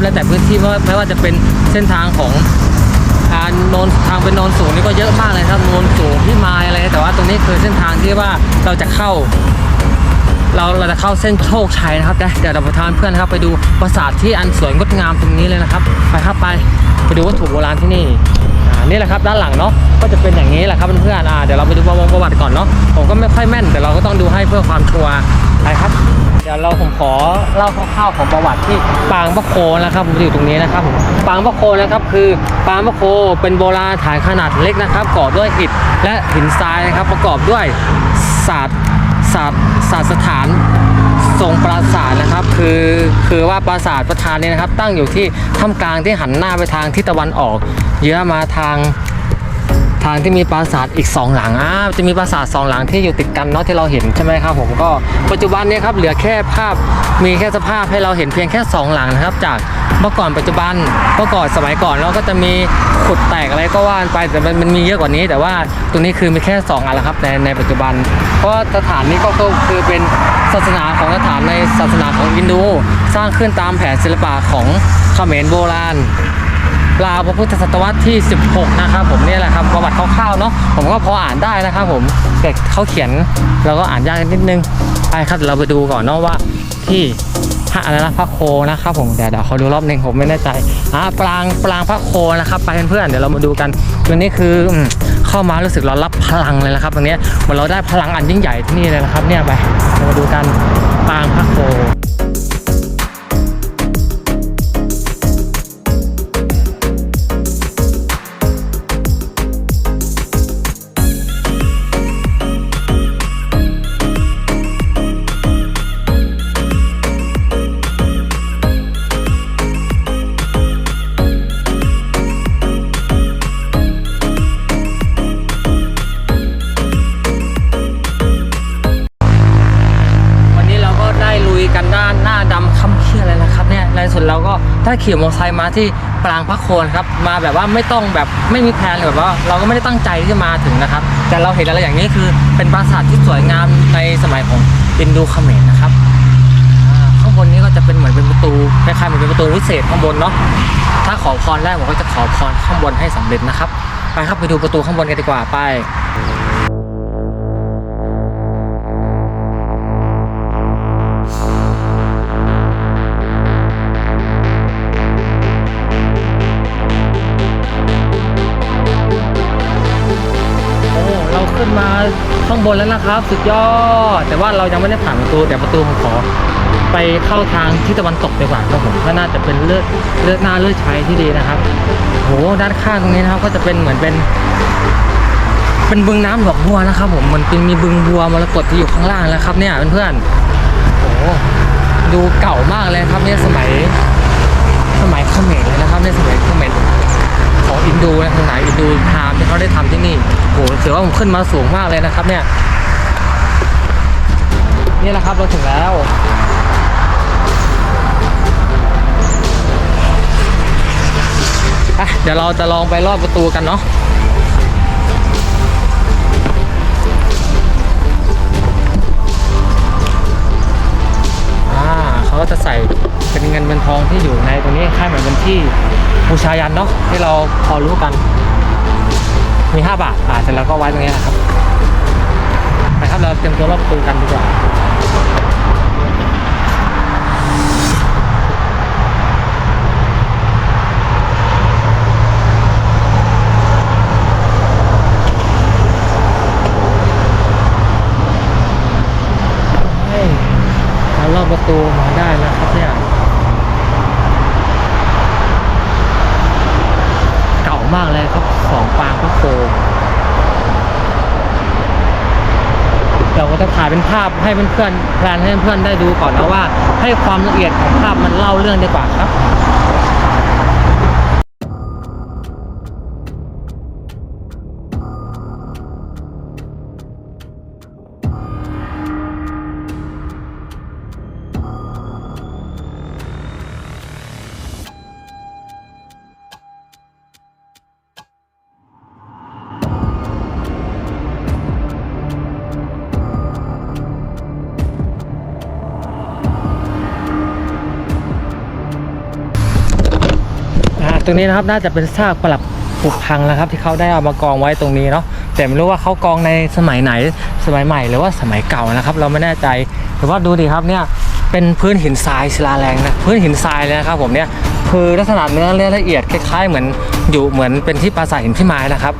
แล้วแต่พื้นที่ว่าไม่ว่าจะเป็นเส้นทางของอ่าโนนทางเป็นนนสูงนี่ก็เยอะมากเลยครับนนสูงที่มายอะไรแต่ว่าตรงนี้คือเส้นทางที่ว่าเราจะเข้า เราเราจะเข้าเส้นโชคชัยนะครับเดี๋ยวเดี๋ยวเราพาเพื่อนนะครับไปดูปราสาทที่อันสวยงดงามตรงนี้เลยนะครับ ไปครับไปไปดูวัตถุโบราณที่นี่อ่านี่แหละครับด้านหลังเนาะก็จะเป็นอย่างนี้แหละครับเพื่อนๆเดี๋ยวเราไปดูประวัติประวัติก่อนเนาะผมก็ไม่ค่อยแม่นแต่เราก็ต้องดูให้เพื่อความชัวร์ไปครับ เดี๋ยวเราผมขอเล่าคร่าวๆของประวัติที่ปางพระโคนะครับผมอยู่ตรงนี้นะครับผมปางพระโคนะครับคือปางพระโคเป็นโบราณฐานขนาดเล็กนะครับก่อด้วยอิฐและหินทรายนะครับ ประกอบด้วยศาสตร์ศาสตร์ศาสตร์สถานทรงปราสาทนะครับ คือคือว่าปราสาทประธานเนี่ยนะครับ ตั้งอยู่ที่ถ้ำกลางที่หันหน้าไปทางทิศตะวันออก เยื้อมาทางางที่มีปราสาทอีก 2 หลังอ่าจะมีปราสาท2หลังที่อยู่ติดกันเนาะที่เราเห็นใช่ไหมครับผมก็ปัจจุบันนี้ครับเหลือแค่ภาพมีแค่สภาพให้เราเห็นเพียงแค่ 2 หลังนะครับ จากเมื่อก่อนปัจจุบันเมื่อก่อนสมัยก่อนเราก็จะมีขุดแตกอะไรก็ว่าไปแต่มันมันมีเยอะกว่านี้ แต่ว่าตรงนี้คือมีแค่ 2 อันแล้วครับในในปัจจุบัน เพราะสถานนี้ก็คือเป็นศาสนาของสถานในศาสนาของอินโดสร้างขึ้นตามแผนศิลปะของเขมรโบราณ ราวพระพุทธศตวรรษที่ 16 นะครับผมนี่แหละครับประวัติคร่าวๆเนาะผมก็พออ่านได้นะครับผมแต่เขาเขียนเราก็อ่านยากนิดนึงไปครับเดี๋ยวเราไปดูก่อนเนาะว่าที่พระอะไรนะพระโคนะครับผมเดี๋ยวเดี๋ยวเขาดูรอบหนึงผมไม่แน่ใจอ่าปรางปรางพระโคนะครับไปเพื่อนๆเดี๋ยวเรามาดูกันตรงนี้คืออเข้ามารู้สึกเรารับพลังเลยนะครับตรงนี้เหมือนเราได้พลังอันยิ่งใหญ่ที่นี่เลยนะครับเนี่ยไปเรามาดูกันปรางพระโค ถ้าขี่มอเตอร์ไซค์มาที่ปรางพระโคนครับมาแบบว่าไม่ต้องแบบไม่มีแพลนแบบว่าเราก็ไม่ได้ตั้งใจที่จะมาถึงนะครับ แต่เราเห็นอะไรอย่างนี้คือเป็นปราสาทที่สวยงามในสมัยของอินโดเขมรนะครับข้างบนนี้ก็จะเป็นเหมือนเป็นประตูคล้ายๆเหมือนเป็นประตูวิเศษข้างบนเนาะถ้าขอพรแรกผมก็จะขอพรข้างบนให้สำเร็จนะครับ ไปครับไปดูประตูข้างบนกันดีกว่าไปางบนแล้วนะครับ สุดยอด แต่ว่าเรายังไม่ได้ผ่านประตูแต่ประตูผมขอ ไปเข้าทางที่ตะวันตกดีกว่าครับผมก็น่าจะเป็นเลือดเลือดหน้าเลือดใช้ที่ดีนะครับโหด้านข้างตรงนี้นะครับ ก็จะเป็นเหมือนเป็น เป็นบึงน้ำดอกบัวนะครับ ผมมันเป็นมีบึงบัวมรกตที่อยู่ข้างล่างแล้วครับ เนี่ยเพื่อนๆโอ้ดูเก่ามากเลยครับเนี่ยสมัยสมัยเขมรเลยนะครับในสมัยเขมรของอินโดนะสมัยอินโดไทม์ที่เขาได้ทำที่นี่โหถือว่าผมขึ้นมาสูงมากเลยนะครับ เนี่ย นี่แหละครับเราถึงแล้วอะเดี๋ยวเราจะลองไปรอบประตูกันเนาะอ่าเขาก็จะใส่เป็นเงินเป็นทองที่อยู่ในตรงนี้คล้ายเหมือนเป็นที่บูชายันเนาะที่เราพอรู้กัน มี 5 บาทอ่าเสร็จแล้วก็ไว้ตรงนี้นะครับไปครับเราเตรียมตัวรอบประตูกันดีกว่าเฮ้ยเรารอบประตูมาได้แล้วครับเนี่ย เก่ามากเลยครับของปางพระโคเดี๋ยวก็จะถ่าย เป็นภาพให้เพื่อนๆแพลนให้เพื่อนๆได้ดูก่อนนะว่า ให้ความละเอียดของภาพมันเล่าเรื่องดีกว่าครับ รงนี้นะครับน่าจะเป็นซากปลักผุพังนะครับ ที่เขาได้เอามากองไว้ตรงนี้เนาะแต่ไม่รู้ว่าเขากองในสมัยไหนสมัยใหม่หรือว่าสมัยเก่านะครับ เราไม่แน่ใจแต่ว่าดูดิครับเนี่ยเป็นพื้นหินทรายศิลาแรงนะพื้นหินทรายเลยนะครับผมเนี่ยคือลักษณะเนื้อเละเอียดคล้ายๆ เหมือนอยู่เหมือนเป็นที่ปราสาทหินพิมายนะครับ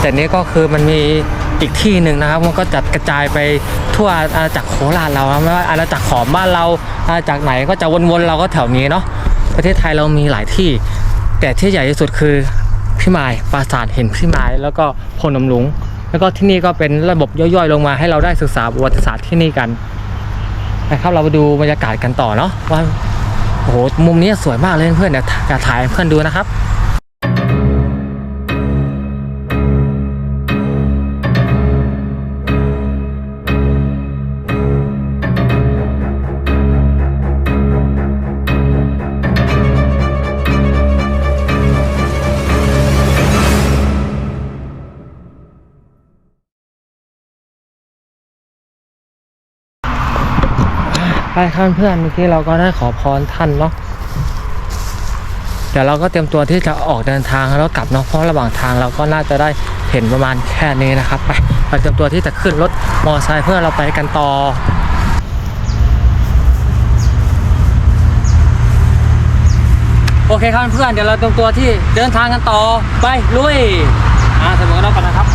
แต่นี่ก็คือมันมีอีกที่หนึ่งนะครับมันก็จัดกระจายไปทั่วอาณาจักรโคราชเราไม่ว่าอาณาจักรขอมบ้านเราอาณาจักรไหนก็จะวนๆเราก็แถวนี้เนาะประเทศไทยเรามีหลายที่ แต่ที่ใหญ่ที่สุดคือพิมายปราสาทเห็นพิมายแล้วก็พนมหลุง แล้วก็ที่นี่ก็เป็นระบบย่อยๆ ลงมาให้เราได้ศึกษาประวัติศาสตร์ที่นี่กันนะครับเราไปดูบรรยากาศกันต่อเนาะว่าโอ้โหมุมนี้สวยมากเลยเพื่อนเดี๋ยวถ่ายเพื่อนดูนะครับ ไปครับเพื่อนเมื่อกี้เราก็ได้ขอพรท่านเนาะเดี๋ยวเราก็เตรียมตัวที่จะออกเดินทางแล้วกลับเนาะเพราะระหว่างทางเราก็น่าจะได้เห็นประมาณแค่นี้นะครับไปไปเตรียมตัวที่จะขึ้นรถมอเตอร์ไซค์เพื่อเราไปกันต่อโอเคครับเพื่อนเดี๋ยวเราเตรียมตัวที่เดินทางกันต่อไปลุยอ่าสมมติเรากันนะครับ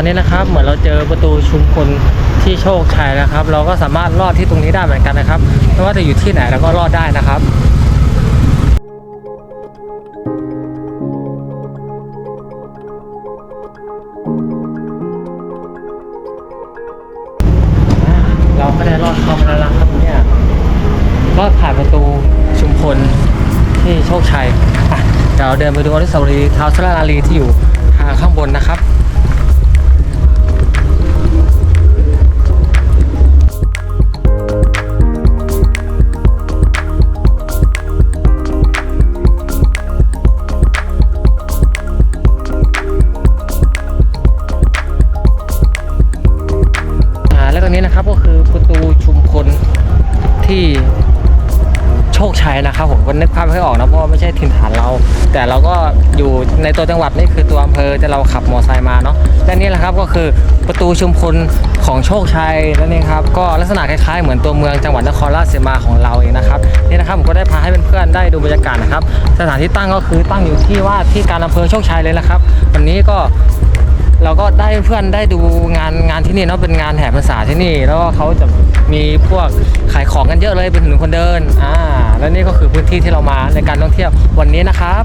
อนนี้นะครับ เหมือนเราเจอประตูชุมพลที่โชคชัยนะครับ เราก็สามารถรอดที่ตรงนี้ได้เหมือนกันนะครับไม่ว่าจะอยู่ที่ไหนเราก็รอดได้นะครับเราก็ได้รอดเข้ามาแล้วครับเนี่ยรอดผ่านประตูชุมพลที่โชคชัยเดี๋ยวเราเดินไปดูอนุสาวรีย์ท้าวสระลาลีที่อยู่ทางข้างบนนะครับ รงนี้นะครับก็คือประตูชุมพลที่โชคชัยนะครับผมก็นึกภาพไม่ค่อยออกนะเพราะไม่ใช่ถิ่นฐานเรา แต่เราก็อยู่ในตัวจังหวัดนี่คือตัวอำเภอแต่เราขับมอเตอร์ไซค์มาเนาะและนี่แหละครับก็คือประตูชุมพลของโชคชัยนั่นเองครับก็ลักษณะคล้ายๆเหมือนตัวเมืองจังหวัดนครราชสีมาของเราเองนะครับนี่นะครับผมก็ได้พาให้เพื่อนๆได้ดูบรรยากาศนะครับสถานที่ตั้งก็คือตั้งอยู่ที่ว่าที่การอำเภอโชคชัยเลยนะครับ วันนี้ก็ เราก็ได้เพื่อนได้ดูงานงานที่นี่เนาะเป็นงานแห่ภาษาที่นี่ แล้วก็เขาจะมีพวกขายของกันเยอะเลยเป็นถนนคนเดินอ่าแล้วนี่ก็คือพื้นที่ที่เรามาในการท่องเที่ยววันนี้นะครับ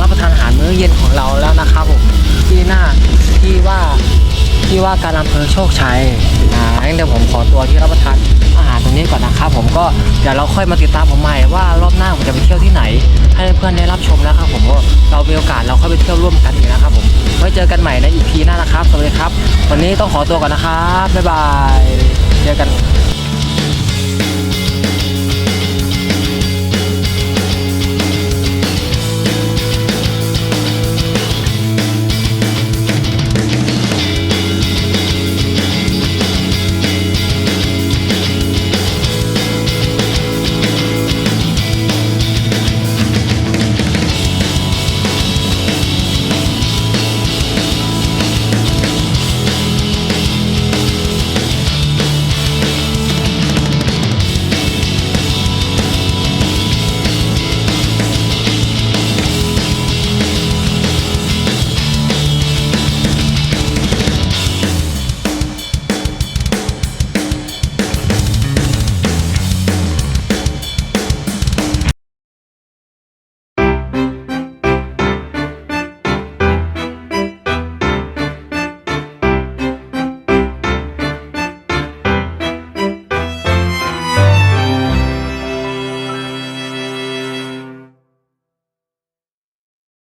รับประทานอาหารมื้อเย็นของเราแล้วนะครับผมที่หน้าที่ว่าที่ว่าการอำเภอโชคชัยอ่างั้นเดี๋ยวผมขอตัวที่รับประทานอาหารตรงนี้ก่อนนะครับผมก็เดี๋ยวเราค่อยมาติดตามผมใหม่ว่ารอบหน้าผมจะไปเที่ยวที่ไหน ให้เพื่อนได้รับชมนะครับผมว่าเรามีโอกาสเราค่อยไปเที่ยวร่วมกันอีกนะครับผมไว้เจอกันใหม่ในอีพีหน้านะครับสวัสดีครับ วันนี้ต้องขอตัวก่อนนะครับบ๊ายบายเจอกัน